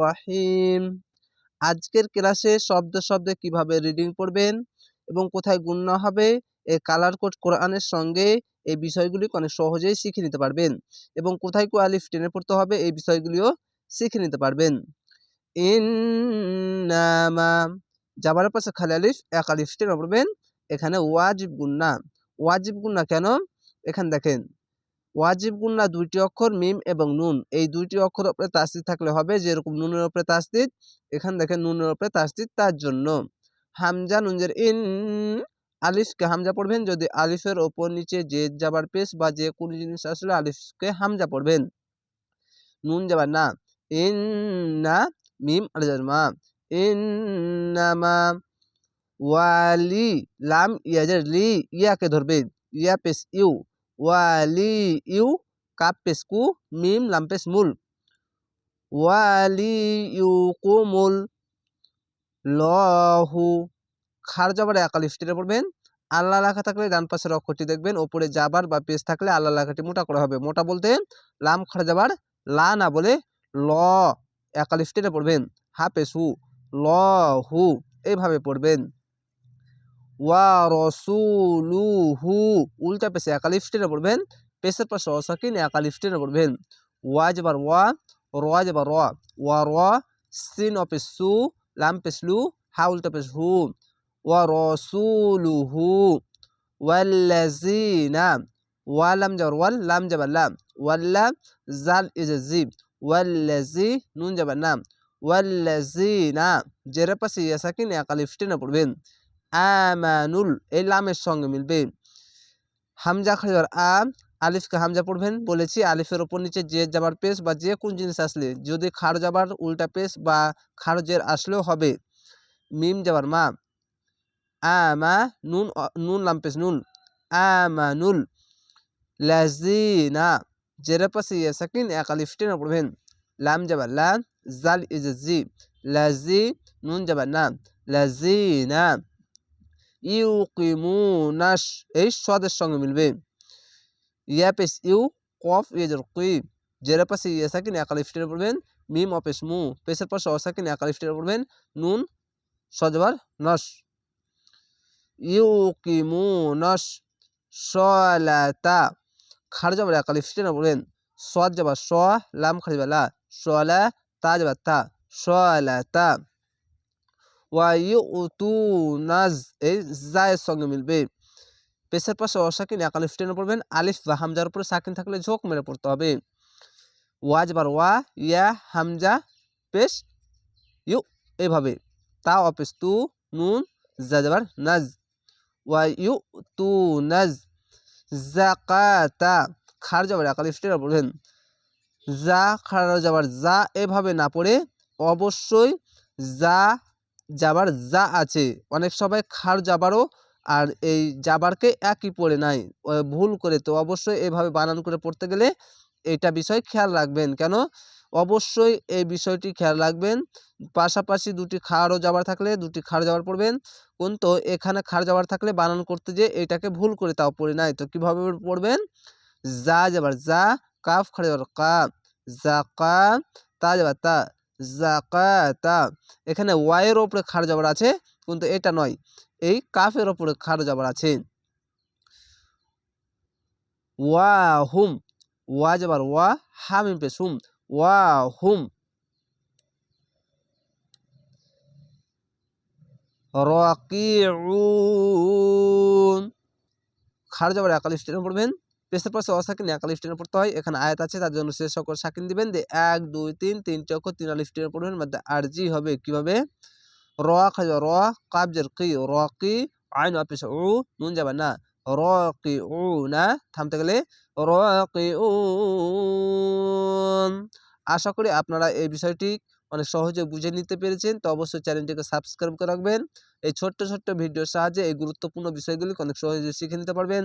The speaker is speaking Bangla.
রহিম আজকের ক্লাসে শব্দ শব্দে কীভাবে রিডিং পড়বেন এবং কোথায় গুণনা হবে এই কালার কোড কোরআনের সঙ্গে এই বিষয়গুলি অনেক সহজেই শিখে নিতে পারবেন এবং কোথায় কো আলিফ টেনে পড়তে হবে এই বিষয়গুলিও শিখে নিতে পারবেন। যাবার পাশে খালি আলিফ, এক আলিফ টেনে পড়বেন, এখানে ওয়াজিব গুন্না ওয়াজিব গুন্না কেন? এখানে দেখেন, ওয়াজিব গুন্না দুইটি অক্ষর, মিম এবং নুন। এই দুইটি অক্ষর ওপরে তাসদিদ থাকলে হবে যেরকম নুনের ওপরে তাসদিদ, এখানে দেখেন নুনের ওপরে তাসদিদ তার জন্য। হামজা, নুনজের ইন, আলিফকে হামজা পড়বেন। যদি আলিফের ওপর নিচে যে যাবার পেশ বা যে কোনো জিনিস আসলে আলিফকে হামজা পড়বেন। নুন যাবার না। ইন না, মিম, আলিজার মা। ইন্নামা ওয়ালি লাম, ইয়াজের লি, ইয়াকে ধরবেন ইয়া পেশ ইউ। ওয়ালি ইউ কাপ পেশ কু মিম লাম পেশ মুল ওয়ালি ইউ কুমুল লহু খার যাবার একালিফ টেনে পড়বেন। আল্লাহ লেখা থাকলে ডান পাশের অক্ষরটি দেখবেন। ওপরে যাবার বা পেজ থাকলে আল্লাহ লেখাটি মোটা করা হবে। মোটা বলতে লাম খার যাবার লা না বলে ল। একালিফ টেনে পড়বেন। হা পেশু ল হু এইভাবে পড়বেন। ওয়া রসুলুহু। উল্টা পেশে একালিফ টেনে পড়বেন পেশের পাশে অসাকিন একালিফ টেনে পড়বেন ওয়া যাবার ওয়া, র যাবার র। ওয়া র, সিন অপেস সু, লাম পেসলু হা উল্টা পেশ হু। ওয়া রসুলুহু। ওয়াল্লাজিনা ওয়া লাম যাবার ওয়াল, লাম যাবার লাম। ওয়াল্লা জাল ইজ জি ওয়াল্লাজি নুন যাবার নাম। ওয়াল্লাজিনা জেরে পাশে ইয়াসাকিন একালিফ টেনে পড়বেন আমানুল, এই লামের সঙ্গে মিলবে। হামজা খালিবার আ, আলিফকে হামজা পড়বেন। বলেছি, আলিফের ওপর নিচে যে যাবার পেশ বা যে কোন জিনিস আসলে, যদি খার যাবার উল্টা পেশ বা খারজের আসলেও হবে। মিম যাবার মা আমা নুন নুন লাম পেশ, নুন। আমানুল লাজিনা জেরে পাশে ইয়ে সাকিন, এক আলিফ পড়বেন। লাম যাবার লা, জাল ইজ জি লাজি নুন যাবার না লাজিনা ইউকিমুনাস, এই সদের সঙ্গে মিলবে। ইয়া পেস ইউ, কফ, ইয়েজর কুই জের পাশে ইয়ে সাকিন একাল ইফটের পড়বেন মিম, অপেস মু, পেসের পাশে অসাকিন একাল ইফটের পড়বেন নুন সজবার নস। ইউকিমুনাস সলাতা খার যাবার একাল ইফটের পড়বেন সদ যাবার স লাম খারিবা লা সলা তা যাবার তা সলাতা ওয়াইউতুনাজ এই জায়ের সঙ্গে মিলবে। পেশের পাশে অসাকিন এক আলিফ টেনে পড়বেন। আলিফ বা হামজার উপরে সাকিন থাকলে ঝোঁক মেরে পড়তে হবে। ওয়াজ বার ওয়া, ইয়া, হামজা, পেশ, ইউ, এভাবে। তা অপেশ তু, নুন জাজাবার নাজ। ওয়া ইউ তু নাজ জাকাতা, খার যাবার এক আলিফ টেনে পড়বেন। যা খার যাবার যা এভাবে না পড়ে অবশ্যই যা যাবার যা আছে। অনেক সবাই খার যাবারও আর এই যাবারকে একই পড়ে নাই। ভুল করে। তো অবশ্যই এভাবে বানান করে পড়তে গেলে এটা বিষয় খেয়াল রাখবেন। কেন? অবশ্যই এই বিষয়টি খেয়াল রাখবেন। পাশাপাশি দুটি খাড়ও যাবার থাকলে দুটি খাড় যাবার পড়বেন। কোন তো এখানে খাড় যাবার থাকলে বানান করতে যে এটাকে ভুল করে তাও পড়ে নাই। তো কীভাবে পড়বেন? যা যাবার যা, কাফ খাড়ে যাবার কা, যা কা, তা যাবার তা। জাকাতা এখানে ওয়াইয়ের ওপরে খার যাবার আছে, কিন্তু এটা নয়। এই কাফের ওপরে খার যাবার আছে। ওয়া হুম, ওয়া যাবার ওয়া হামিম পেশ হুম ওয়া হুম। রকিউন। খার যাবার একাল স্টেশন পড়বেন। পেসের পাশে অসাকিন এক আলিফ টেনে পড়তে হয়। এখানে আয়াত আছে, তার জন্য শেষ অক্ষর সাকিন দিবেন যে এক, দুই, তিন তিনটি অক্ষর তিন আলিফ টেনে পড়বেন মধ্যে আরজি হবে। কীভাবে? র খাই র কাবজের কি র কি আইন অফিস উ, নুন যাবে না। র কি উ, না। থামতে গেলে র কি উ আশা করি আপনারা এই বিষয়টি অনেক সহজে বুঝে নিতে পেরেছেন। তো অবশ্যই চ্যানেলটিকে সাবস্ক্রাইব করে রাখবেন। এই ছোট্ট ছোট্ট ভিডিওর সাহায্যে এই গুরুত্বপূর্ণ বিষয়গুলি অনেক সহজে শিখে নিতে পারবেন।